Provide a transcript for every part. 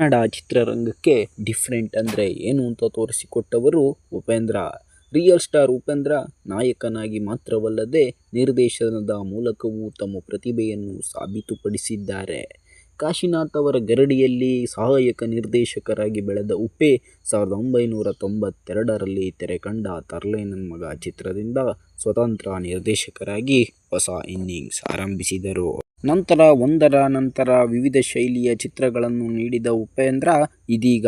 ಕನ್ನಡ ಚಿತ್ರರಂಗಕ್ಕೆ ಡಿಫ್ರೆಂಟ್ ಅಂದರೆ ಏನು ಅಂತ ತೋರಿಸಿಕೊಟ್ಟವರು ಉಪೇಂದ್ರ. ರಿಯಲ್ ಸ್ಟಾರ್ ಉಪೇಂದ್ರ ನಾಯಕನಾಗಿ ಮಾತ್ರವಲ್ಲದೆ ನಿರ್ದೇಶನದ ಮೂಲಕವೂ ತಮ್ಮ ಪ್ರತಿಭೆಯನ್ನು ಸಾಬೀತುಪಡಿಸಿದ್ದಾರೆ. ಕಾಶಿನಾಥ್ ಅವರ ಗರಡಿಯಲ್ಲಿ ಸಹಾಯಕ ನಿರ್ದೇಶಕರಾಗಿ ಬೆಳೆದ ಉಪ್ಪೆ ಸಾವಿರದ ಒಂಬೈನೂರ ತೊಂಬತ್ತೆರಡರಲ್ಲಿ ತರ್ಲೆ ನನ್ನ ಮಗ ಚಿತ್ರದಿಂದ ಸ್ವತಂತ್ರ ನಿರ್ದೇಶಕರಾಗಿ ಹೊಸ ಇನ್ನಿಂಗ್ಸ್ ಆರಂಭಿಸಿದರು. ನಂತರ ಒಂದರ ನಂತರ ವಿವಿಧ ಶೈಲಿಯ ಚಿತ್ರಗಳನ್ನು ನೀಡಿದ ಉಪೇಂದ್ರ, ಇದೀಗ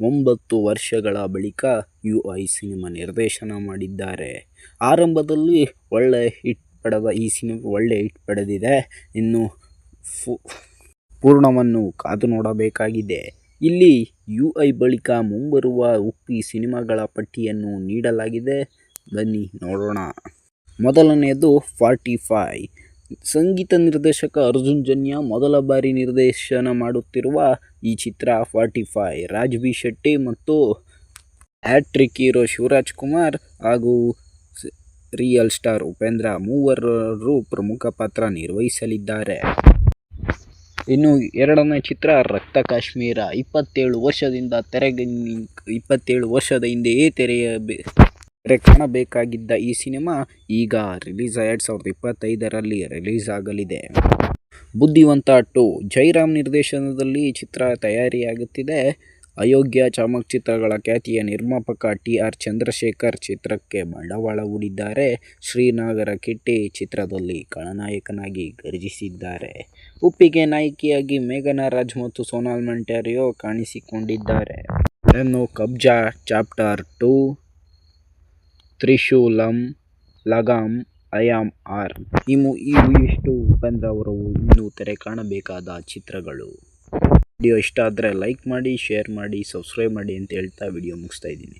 ಒಂಬತ್ತು ವರ್ಷಗಳ ಬಳಿಕ ಯು ಐ ಸಿನಿಮಾ ನಿರ್ದೇಶನ ಮಾಡಿದ್ದಾರೆ. ಆರಂಭದಲ್ಲಿ ಒಳ್ಳೆ ಹಿಟ್ ಪಡೆದ, ಈ ಸಿನಿಮಾ ಒಳ್ಳೆ ಹಿಟ್ ಪಡೆದಿದೆ. ಇನ್ನು ಫು, ಪೂರ್ಣವನ್ನು ಕಾದು ನೋಡಬೇಕಾಗಿದೆ. ಇಲ್ಲಿ ಯು ಐ ಬಳಿಕ ಮುಂಬರುವ ಉಪ್ಪಿ ಸಿನಿಮಾಗಳ ಪಟ್ಟಿಯನ್ನು ನೀಡಲಾಗಿದೆ. ಬನ್ನಿ ನೋಡೋಣ. ಮೊದಲನೆಯದು ಫಾರ್ಟಿ ಫೈ ಸಂಗೀತ ನಿರ್ದೇಶಕ ಅರ್ಜುನ್ ಜನ್ಯ ಮೊದಲ ಬಾರಿ ನಿರ್ದೇಶನ ಮಾಡುತ್ತಿರುವ ಈ ಚಿತ್ರ forty five Raj B Shetty ಮತ್ತು ಹ್ಯಾಟ್ರಿಕ್ ಹೀರೋ ಶಿವರಾಜ್ ಕುಮಾರ್ ಹಾಗೂ ರಿಯಲ್ ಸ್ಟಾರ್ ಉಪೇಂದ್ರ ಮೂವರರು ಪ್ರಮುಖ ಪಾತ್ರ ನಿರ್ವಹಿಸಲಿದ್ದಾರೆ. ಇನ್ನು ಎರಡನೇ ಚಿತ್ರ, ರಕ್ತ ಕಾಶ್ಮೀರ, ಇಪ್ಪತ್ತೇಳು ವರ್ಷದಿಂದ ತೆರೆಗೆ ಇಪ್ಪತ್ತೇಳು ವರ್ಷದ ಹಿಂದೆಯೇ ತೆರೆಯ ತೆರೆ ಕಾಣಬೇಕಾಗಿದ್ದ ಈ ಸಿನಿಮಾ ಈಗ ರಿಲೀಸ್ ಎರಡು ಸಾವಿರದ ಇಪ್ಪತ್ತೈದರಲ್ಲಿ ರಿಲೀಸ್ ಆಗಲಿದೆ. ಬುದ್ಧಿವಂತ ಟು ಜೈರಾಮ್ ನಿರ್ದೇಶನದಲ್ಲಿ ಚಿತ್ರ ತಯಾರಿಯಾಗುತ್ತಿದೆ. ಅಯೋಗ್ಯ ಚಮಕಚಿತ್ರಗಳ ಖ್ಯಾತಿಯ ನಿರ್ಮಾಪಕ ಟಿ ಆರ್ ಚಂದ್ರಶೇಖರ್ ಚಿತ್ರಕ್ಕೆ ಬಂಡವಾಳ ಹೂಡಿದ್ದಾರೆ. ಶ್ರೀನಾಗರ ಕಿಟ್ಟಿ ಚಿತ್ರದಲ್ಲಿ ಖಳನಾಯಕನಾಗಿ ಗರ್ಜಿಸಿದ್ದಾರೆ ಉಪ್ಪಿಗೆ ನಾಯಕಿಯಾಗಿ ಮೇಘನಾ ರಾಜ್ ಮತ್ತು ಸೋನಾಲ್ ಮಂಟ್ಯಾರಿಯೋ ಕಾಣಿಸಿಕೊಂಡಿದ್ದಾರೆ. Kabzaa chapter two Trishulam Lagaam I am R. ಇವು ಇವಿಷ್ಟು ಉಪೇಂದ್ರ ಅವರು ಇನ್ನೂ ತೆರೆ ಕಾಣಬೇಕಾದ ಚಿತ್ರಗಳು. ವಿಡಿಯೋ ಇಷ್ಟ ಆದರೆ ಲೈಕ್ ಮಾಡಿ, ಶೇರ್ ಮಾಡಿ, ಸಬ್ಸ್ಕ್ರೈಬ್ ಮಾಡಿ ಅಂತ ಹೇಳ್ತಾ ವಿಡಿಯೋ ಮುಗಿಸ್ತಾ ಇದ್ದೀನಿ.